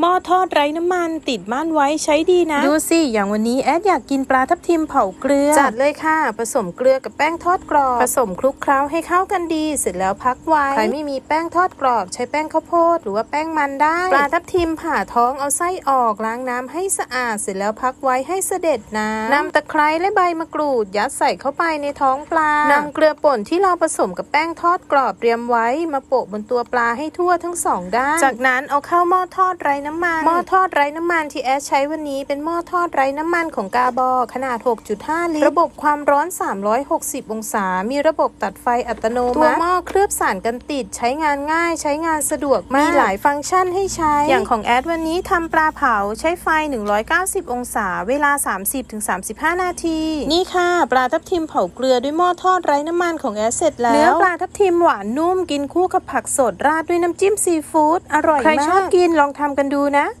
หม้อทอดไร้น้ำมันติดม่านไว้ใช้ดีนะ ดูสิ อย่างวันนี้แอดอยากกินปลาทับทิมเผาเกลือ จัดเลยค่ะ ผสมเกลือกับแป้งทอดกรอบ ผสมคลุกเคล้าให้เข้ากันดี เสร็จแล้วพักไว้ ใครไม่มีแป้งทอดกรอบ ใช้แป้งข้าวโพดหรือว่าแป้งมันได้ ปลาทับทิมผ่าท้องเอาไส้ออกล้างน้ำให้สะอาด เสร็จแล้วพักไว้ให้เสด็จน้ำนำตะไคร้และใบมะกรูด ยัดใส่เข้าไปในท้องปลานำเกลือป่นที่เราผสมกับแป้งทอดกรอบเตรียมไว้ มาโปะบนตัวปลาให้ทั่วทั้งสองด้าน จากนั้นเอาเข้าหม้อทอดไร้น้ำมัน หม้อทอดไร้น้ำมันที่แอดใช้วันนี้เป็นหม้อทอดไร้น้ำมันของกาบอ ขนาด 6.5 ลิตร ระบบความร้อน 360 องศา มีระบบตัดไฟอัตโนมัติ ตัวหม้อเคลือบสารกันติดใช้งานง่ายใช้งานสะดวกมาก มีหลายฟังก์ชันให้ใช้ อย่างของแอดวันนี้ทำปลาเผาใช้ไฟ 190 องศา เวลา 30-35 นาที นี่ค่ะปลาทับทิมเผาเกลือด้วยหม้อทอดไร้น้ำมันของแอดเสร็จแล้ว เนื้อปลาทับทิมหวานนุ่มกินคู่กับผักสดราดด้วยน้ำจิ้มซีฟู้ดอร่อยมาก ใครชอบกินลองทำกันดูนะ